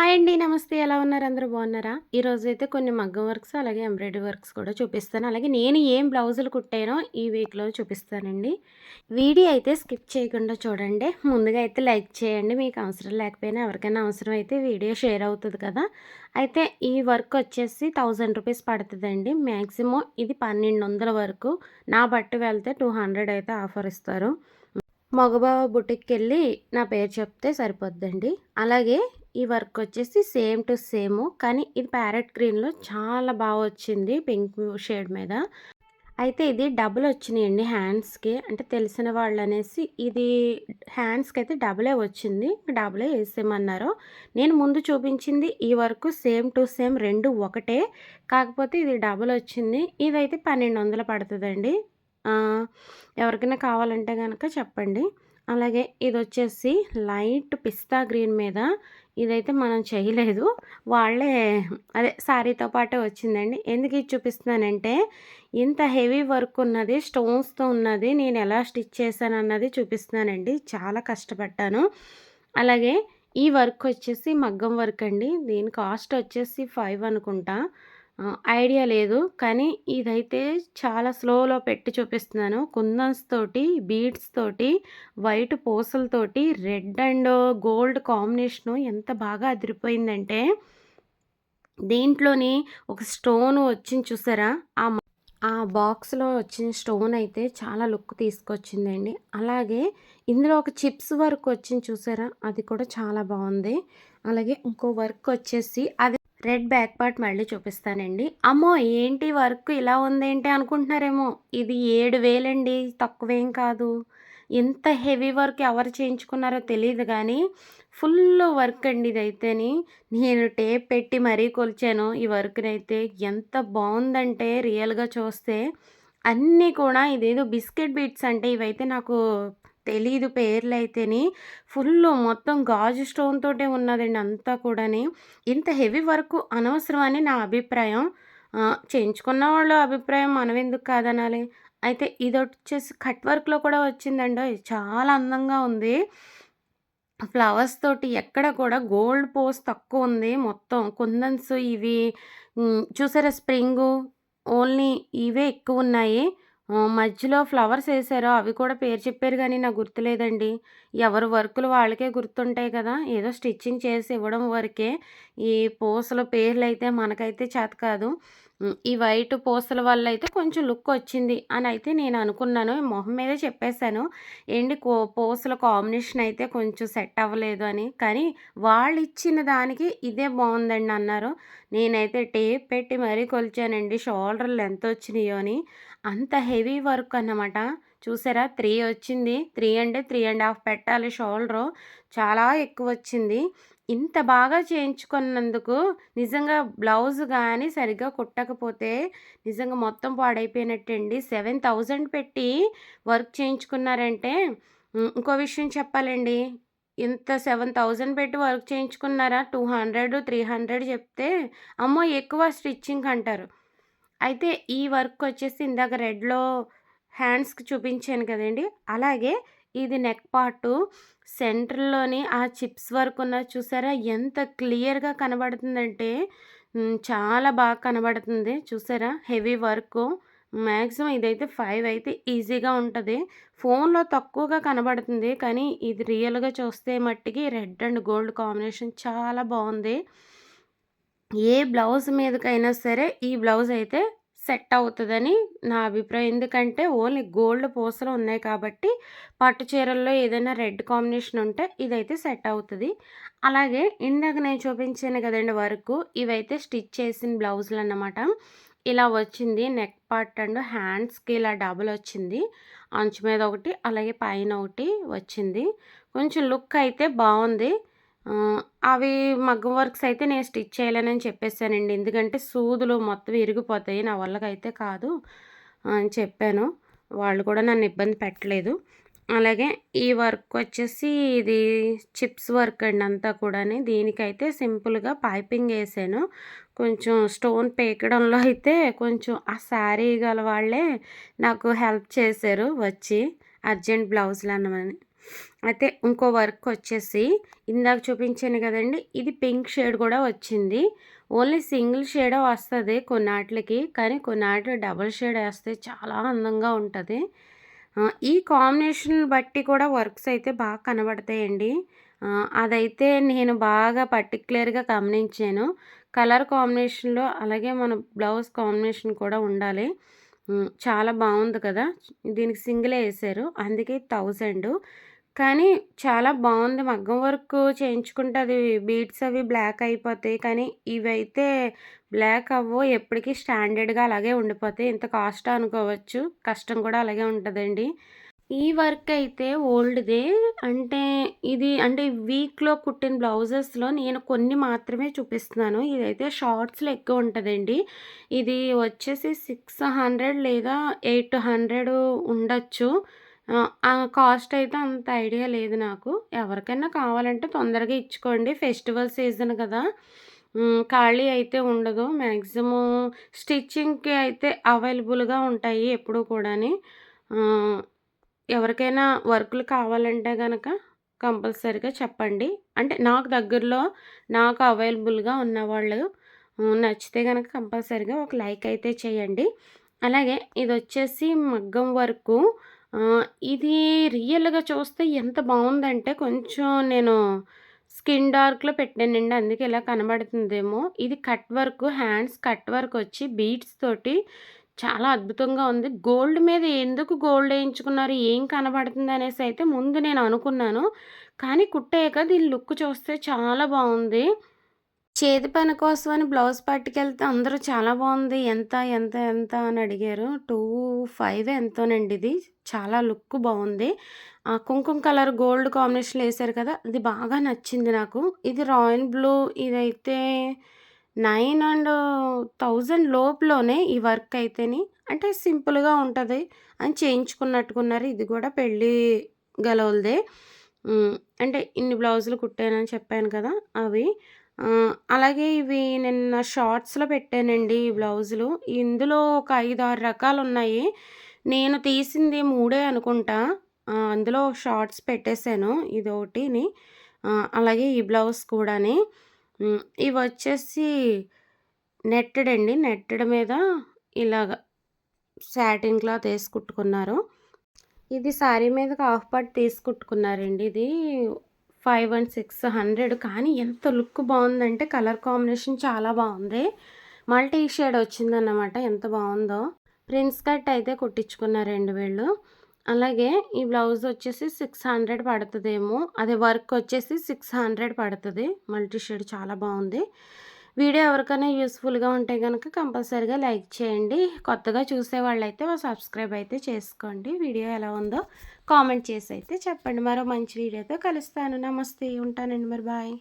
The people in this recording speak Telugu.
హాయ్ అండి నమస్తే. ఎలా ఉన్నారు? అందరూ బాగున్నారా? ఈరోజు అయితే కొన్ని మగ్గం వర్క్స్ అలాగే ఎంబ్రాయిడరీ వర్క్స్ కూడా చూపిస్తాను. అలాగే నేను ఏం బ్లౌజులు కుట్టానో ఈ వీక్లో చూపిస్తానండి. వీడియో అయితే స్కిప్ చేయకుండా చూడండి. ముందుగా అయితే లైక్ చేయండి. మీకు అవసరం లేకపోయినా ఎవరికైనా అవసరం అయితే వీడియో షేర్ అవుతుంది కదా. అయితే ఈ వర్క్ వచ్చేసి థౌజండ్ రూపీస్ పడుతుందండి. మ్యాక్సిమం ఇది పన్నెండు వందల వరకు. నా బట్టి వెళ్తే టూ హండ్రెడ్ అయితే ఆఫర్ ఇస్తారు. మగబాబు బుటిక్కి వెళ్ళి నా పేరు చెప్తే సరిపోద్దండి. అలాగే ఈ వర్క్ వచ్చేసి సేమ్ టు సేమ్ కానీ ఇది ప్యారెట్ గ్రీన్లో చాలా బాగా వచ్చింది పింక్ షేడ్ మీద. అయితే ఇది డబుల్ వచ్చినాయండి హ్యాండ్స్కి. అంటే తెలిసిన వాళ్ళు అనేసి ఇది హ్యాండ్స్కి అయితే డబులే వచ్చింది డబులే వేసేయమన్నారు. నేను ముందు చూపించింది ఈ వర్క్ సేమ్ టు సేమ్ రెండు ఒకటే కాకపోతే ఇది డబుల్ వచ్చింది. ఇదైతే పన్నెండు వందలు పడుతుందండి. ఎవరికైనా కావాలంటే కనుక చెప్పండి. అలాగే ఇది వచ్చేసి లైట్ పిస్తా గ్రీన్ మీద ఇదైతే మనం చేయలేదు. వాళ్ళే అదే శారీతో పాటే వచ్చిందండి. ఎందుకు ఇది చూపిస్తున్నానంటే ఇంత హెవీ వర్క్ ఉన్నది స్టోన్స్తో ఉన్నది నేను ఎలా స్టిచ్ చేశాను అన్నది చూపిస్తున్నానండి. చాలా కష్టపడ్డాను. అలాగే ఈ వర్క్ వచ్చేసి మగ్గం వర్క్ అండి. దీని కాస్ట్ వచ్చేసి ఫైవ్ అనుకుంటా. ఐడియా లేదు. కానీ ఇదైతే చాలా స్లోలో పెట్టి చూపిస్తున్నాను. కుందన్స్ తోటి బీడ్స్ తోటి వైట్ పూసలతోటి రెడ్ అండ్ గోల్డ్ కాంబినేషను ఎంత బాగా అదిరిపోయిందంటే దీంట్లోని ఒక స్టోన్ వచ్చింది చూసారా? ఆ ఆ బాక్స్లో వచ్చిన స్టోన్ అయితే చాలా లుక్ తీసుకొచ్చిందండి. అలాగే ఇందులో ఒక చిప్స్ వర్క్ వచ్చింది చూసారా? అది కూడా చాలా బాగుంది. అలాగే ఇంకో వర్క్ వచ్చేసి అది రెడ్ బ్యాక్ పార్ట్ మళ్ళీ చూపిస్తానండి. అమ్మో ఏంటి వర్క్ ఇలా ఉందేంటి అనుకుంటున్నారేమో? ఇది ఏడు వేలండి తక్కువేం కాదు. ఎంత హెవీ వర్క్ ఎవరు చేయించుకున్నారో తెలియదు కానీ ఫుల్ వర్క్ అండి ఇదైతేని. నేను టేప్ పెట్టి మరీ కొలిచాను ఈ వర్క్ని అయితే ఎంత బాగుందంటే రియల్గా చూస్తే. అన్నీ కూడా ఇదేదో బిస్కెట్ బీట్స్ అంటే ఇవైతే నాకు తెలీదు పేర్లు ఫుల్ మొత్తం గాజు స్టోన్ తోటే ఉన్నదండి అంతా కూడాని. ఇంత హెవీ వర్క్ అనవసరం అని నా అభిప్రాయం. చేయించుకున్న వాళ్ళ అభిప్రాయం మనం ఎందుకు కాదనాలి? అయితే ఇది వచ్చేసి కట్ వర్క్లో కూడా వచ్చిందండి. చాలా అందంగా ఉంది. ఫ్లవర్స్ తోటి ఎక్కడ కూడా గోల్డ్ పోస్ తక్కువ ఉంది. మొత్తం కుందన్స్ ఇవి చూసారా స్ప్రింగు? ఓన్లీ ఇవే ఎక్కువ ఉన్నాయి. మధ్యలో ఫ్లవర్స్ వేసారో అవి కూడా పేరు చెప్పారు కానీ నాకు గుర్తులేదండి. ఎవరి వర్కులు వాళ్ళకే గుర్తుంటాయి కదా. ఏదో స్టిచ్చింగ్ చేసి ఇవ్వడం వరకే ఈ పూసల పేర్లు అయితే మనకైతే చేత కాదు. ఈ వైట్ పూసల వల్ల అయితే కొంచెం లుక్ వచ్చింది అని అయితే నేను అనుకున్నాను. మొహం మీదే చెప్పేశాను. ఏంటి కో పూసల కాంబినేషన్ అయితే కొంచెం సెట్ అవ్వలేదు అని. కానీ వాళ్ళు ఇచ్చిన దానికి ఇదే బాగుందండి అన్నారు. నేనైతే టేప్ పెట్టి మరీ కొలిచానండి. షోల్డర్లు ఎంత వచ్చినాయో అని. అంత హెవీ వర్క్ అన్నమాట. చూసారా? త్రీ వచ్చింది. త్రీ అంటే త్రీ అండ్ హాఫ్ పెట్టాలి షోల్డరు. చాలా ఎక్కువ వచ్చింది. ఇంత బాగా చేయించుకున్నందుకు నిజంగా బ్లౌజ్ కానీ సరిగ్గా కుట్టకపోతే నిజంగా మొత్తం పాడైపోయినట్టండి. సెవెన్ థౌజండ్ పెట్టి వర్క్ చేయించుకున్నారంటే ఇంకో విషయం చెప్పాలండి. ఇంత సెవెన్ థౌజండ్ పెట్టి వర్క్ చేయించుకున్నారా? టూ హండ్రెడ్ త్రీ హండ్రెడ్ చెప్తే అమ్మో ఎక్కువ స్టిచ్చింగ్ అంటారు. అయితే ఈ వర్క్ వచ్చేసి ఇందాక రెడ్లో హ్యాండ్స్కి చూపించాను కదండి. అలాగే ఇది నెక్ పార్టు. సెంటర్లోని ఆ చిప్స్ వరకు ఉన్న చూసారా? ఎంత క్లియర్గా కనబడుతుందంటే చాలా బాగా కనబడుతుంది. చూసారా? Heavy work. మ్యాక్సిమం ఇదైతే ఫైవ్ అయితే ఈజీగా ఉంటుంది. ఫోన్లో తక్కువగా కనబడుతుంది. కానీ ఇది రియల్గా చూస్తే మట్టికి రెడ్ అండ్ గోల్డ్ కాంబినేషన్ చాలా బాగుంది. ఏ బ్లౌజ్ మీదకైనా సరే ఈ బ్లౌజ్ అయితే సెట్ అవుతుందని నా అభిప్రాయం. ఎందుకంటే ఓన్లీ గోల్డ్ పూసలు ఉన్నాయి కాబట్టి పట్టు చీరల్లో ఏదైనా రెడ్ కాంబినేషన్ ఉంటే ఇదైతే సెట్ అవుతుంది. అలాగే ఇందాక నేను చూపించాను కదండి వరకు ఇవైతే స్టిచ్ చేసిన బ్లౌజులు అన్నమాట ఇలా వచ్చింది నెక్ పార్ట్ అండ్ హ్యాండ్స్కి ఇలా డబుల్ వచ్చింది. అంచు మీద ఒకటి అలాగే పైన ఒకటి వచ్చింది. కొంచెం లుక్ అయితే బాగుంది. అవి మగ్గు వర్క్స్ అయితే నేను స్టిచ్ చేయలేనని చెప్పేసానండి ఎందుకంటే సూదులు మొత్తం ఇరిగిపోతాయి నా వల్లకైతే కాదు అని చెప్పాను. వాళ్ళు కూడా నన్ను ఇబ్బంది పెట్టలేదు. అలాగే ఈ వర్క్ వచ్చేసి ఇది చిప్స్ వర్క్ అండి అంతా కూడా దీనికైతే సింపుల్గా పైపింగ్ వేసాను. కొంచెం స్టోన్ పేకడంలో అయితే కొంచెం ఆ శారీ గల వాళ్ళే నాకు హెల్ప్ చేశారు వచ్చి అర్జెంట్ బ్లౌజులు అన్నమని. అయితే ఇంకో వర్క్ వచ్చేసి ఇందాక చూపించాను కదండి ఇది పింక్ షేడ్ కూడా వచ్చింది. ఓన్లీ సింగిల్ షేడ్ వస్తుంది కొన్నాట్లకి కానీ కొన్నాట్లు డబుల్ షేడ్ వేస్తే చాలా అందంగా ఉంటుంది. ఈ కాంబినేషన్ బట్టి కూడా వర్క్స్ అయితే బాగా కనబడతాయండి. అదైతే నేను బాగా పర్టిక్యులర్గా గమనించాను. కలర్ కాంబినేషన్లో అలాగే మన బ్లౌజ్ కాంబినేషన్ కూడా ఉండాలి. చాలా బాగుంది కదా! దీనికి సింగిలే వేసారు అందుకే థౌజండ్ కానీ చాలా బాగుంది మగ్గం వర్క్ చేయించుకుంటే అది బీడ్స్ అవి బ్లాక్ అయిపోతాయి. కానీ ఇవైతే బ్లాక్ అవ్వో ఎప్పటికీ స్టాండర్డ్గా అలాగే ఉండిపోతాయి. ఇంత కాస్ట్ అనుకోవచ్చు. కష్టం కూడా అలాగే ఉంటుందండి. ఈ వర్క్ అయితే ఓల్డ్‌దే. అంటే ఇది అంటే వీక్‌లో కుట్టిన బ్లౌజెస్‌లో నేను కొన్ని మాత్రమే చూపిస్తున్నాను. ఇదైతే షార్ట్స్‌లో ఎక్కువ ఉంటుందండి ఇది వచ్చేసి సిక్స్ హండ్రెడ్ లేదా ఎయిట్ హండ్రెడ్ ఉండొచ్చు. ఆ కాస్ట్ అయితే అంత ఐడియా లేదు నాకు. ఎవరికైనా కావాలంటే తొందరగా ఇచ్చుకోండి. ఫెస్టివల్ సీజన్ కదా! ఖాళీ అయితే ఉండదు. మ్యాక్సిమం స్టిచ్చింగ్‌కి అయితే అవైలబుల్‌గా ఉంటాయి ఎప్పుడూ కూడాని. ఎవరికైనా వర్కులు కావాలంటే కనుక కంపల్సరీగా చెప్పండి. అంటే నాకు దగ్గరలో నాకు అవైలబుల్‌గా ఉన్నవాళ్ళు నచ్చితే కనుక కంపల్సరీగా ఒక లైక్ అయితే చేయండి. అలాగే ఇది వచ్చేసి మగ్గం వరకు ఇది రియల్‌గా చూస్తే ఎంత బాగుందంటే కొంచెం నేను స్కిన్ డార్క్‌లో పెట్టానండి. అందుకే ఇలా కనబడుతుందేమో. ఇది cut work hands cut work వచ్చి బీడ్స్ తోటి చాలా అద్భుతంగా ఉంది. గోల్డ్ మీద ఎందుకు గోల్డ్ వేయించుకున్నారు ఏం కనబడుతుంది అనేసి అయితే ముందు నేను అనుకున్నాను. కానీ కుట్టాక దీని లుక్ చూస్తే చాలా బాగుంది. చేతి పని కోసం అని బ్లౌజ్ పట్టుకెళ్తే అందరూ చాలా బాగుంది. ఎంత, ఎంత, ఎంత అని అడిగారు. టూ ఫైవ్ ఎంతోనండి ఇది. చాలా లుక్ బాగుంది. ఆ కుంకుమ కలర్ గోల్డ్ కాంబినేషన్‌లో వేశారు కదా! ఇది బాగా నచ్చింది నాకు. ఇది రాయల్ బ్లూ ఇదైతే నైన్ అండ్ థౌజండ్ లోపులోనే ఈ వర్క్ అయితేని అంటే సింపుల్‌గా ఉంటుంది అని చేయించుకున్నట్టుకున్నారు. ఇది కూడా పెళ్ళి గలవులదే. అంటే ఇన్ని బ్లౌజులు కుట్టానని చెప్పాను కదా! అవి. అలాగే ఇవి నిన్న షార్ట్స్‌లో పెట్టానండి ఈ బ్లౌజులు. ఇందులో ఒక ఐదు ఆరు రకాలు ఉన్నాయి నేను తీసింది మూడే అనుకుంటా. అందులో షార్ట్స్ పెట్టేశాను ఇది ఒకటిని అలాగే ఈ బ్లౌజ్ కూడాని. ఇవి వచ్చేసి నెట్టెడ్ అండి. నెట్టెడ్ మీద ఇలాగ శాటిన్ క్లాత్ వేసి కుట్టుకున్నారు. ఇది శారీ మీదకి హాఫ్ పార్ట్ తీసుకుట్టుకున్నారండి ఇది ఫైవ్ అండ్ సిక్స్ హండ్రెడ్ కానీ ఎంత లుక్ బాగుందంటే కలర్ కాంబినేషన్ చాలా బాగుంది. మల్టీ షేడ్ వచ్చిందన్నమాట. ఎంత బాగుందో. ప్రిన్స్ కట్ అయితే కుట్టించుకున్నారండి వీళ్ళు. అలాగే ఈ బ్లౌజ్ వచ్చేసి సిక్స్ హండ్రెడ్ పడుతుందేమో. అదే వర్క్ వచ్చేసి సిక్స్ హండ్రెడ్ పడుతుంది. మల్టీ షేడ్ చాలా బాగుంది. వీడియో ఎవరికైనా యూస్ఫుల్గా ఉంటే కనుక కంపల్సరీగా లైక్ చేయండి. కొత్తగా చూసే వాళ్ళైతే సబ్స్క్రైబ్ అయితే చేసుకోండి. వీడియో ఎలా ఉందో కామెంట్ చేసి అయితే చెప్పండి. మరో మంచి వీడియోతో కలుస్తాను. నమస్తే. ఉంటానండి మరి. బాయ్.